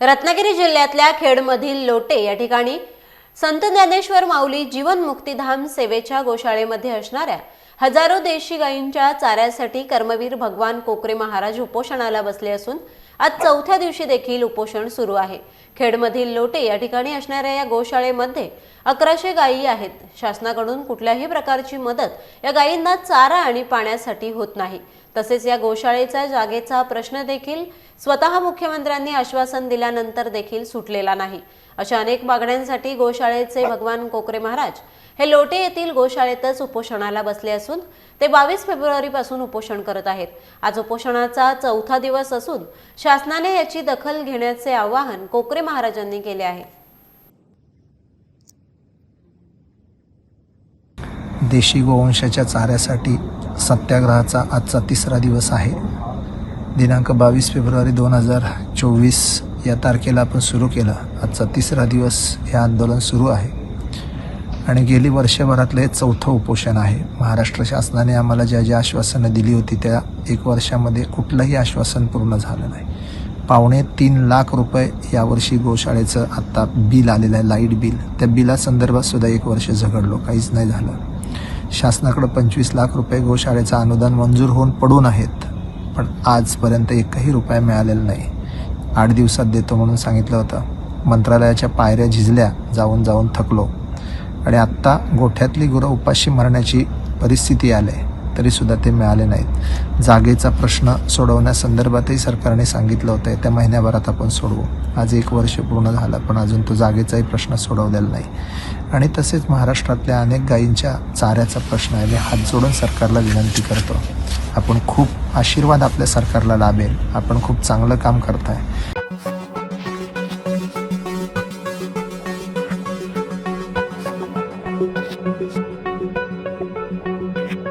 रत्नागिरी जिल्ह्यातल्या खेडमधील लोटे या ठिकाणी संत ज्ञानेश्वर माऊली जीवन मुक्तिधाम सेवेच्या गोशाळेमध्ये असणाऱ्या हजारो देशी गायींच्या चाऱ्यासाठी कर्मवीर भगवान कोकरे महाराज उपोषणाला बसले असून आज चौथ्या दिवशी देखील उपोषण सुरू आहे. खेडमधील लोटे या ठिकाणी असणाऱ्या या गोशाळेमध्ये अकराशे गायी आहेत. शासनाकडून कुठल्याही प्रकारची मदत या गायींना चारा आणि पाण्यासाठी होत नाही. तसेच या गोशाळेच्या जागेचा प्रश्न देखील स्वतः मुख्यमंत्र्यांनी आश्वासन दिल्यानंतर देखील सुटलेला नाही. अशा अनेक मागण्यांसाठी गोशाळेचे भगवान कोकरे महाराज हे लोटे येथील गोशाळेतच उपोषणाला बसले असून ते बावीस फेब्रुवारीपासून उपोषण करत आहेत. आज उपोषणाचा चौथा दिवस असून शासनाने याची दखल घेण्याचे आवाहन कोकरे महाराजांनी केले आहे. देशी गोवंशाच्या चाऱ्यासाठी सत्याग्रहाचा आजचा तिसरा दिवस आहे. दिनांक बावीस फेब्रुवारी दोन हजार चोवीस या तारखेला आपण सुरू केलं. आजचा तिसरा दिवस हे आंदोलन सुरू आहे. आणि गेली वर्षभरातलं हे चौथं उपोषण आहे. महाराष्ट्र शासनाने आम्हाला ज्या ज्या आश्वासनं दिली होती त्या एक वर्षामध्ये कुठलंही आश्वासन पूर्ण झालं नाही. पावणे तीन लाख रुपये यावर्षी गोशाळेचं आत्ता बिल आलेलं आहे लाइट बिल. त्या बिलासंदर्भात सुद्धा एक वर्ष झगडलो. काहीच नाही झालं. शासनाकडं पंचवीस लाख रुपये गोशाळेचं अनुदान मंजूर होऊन पडून आहेत. पण आजपर्यंत एकही रुपया मिळालेला नाही. आठ दिवसात देतो म्हणून सांगितलं होतं. मंत्रालयाच्या पायऱ्या झिजल्या जाऊन जाऊन थकलो. आणि आत्ता गोठ्यातली गुरं उपाशी मरण्याची परिस्थिती आली आहे. तरीसुद्धा ते मिळाले नाहीत. जागेचा प्रश्न सोडवण्यासंदर्भातही सरकारने सांगितलं होतं. त्या महिन्याभरात आपण सोडवू. आज एक वर्ष पूर्ण झालं पण अजून तो जागेचाही प्रश्न सोडवलेला नाही. आणि तसेच महाराष्ट्रातल्या अनेक गायींच्या चाऱ्याचा प्रश्न आहे. मी हात जोडून सरकारला विनंती करतो. आपण खूप आशीर्वाद आपल्या सरकारला लाभेल. आपण खूप चांगलं काम करताय.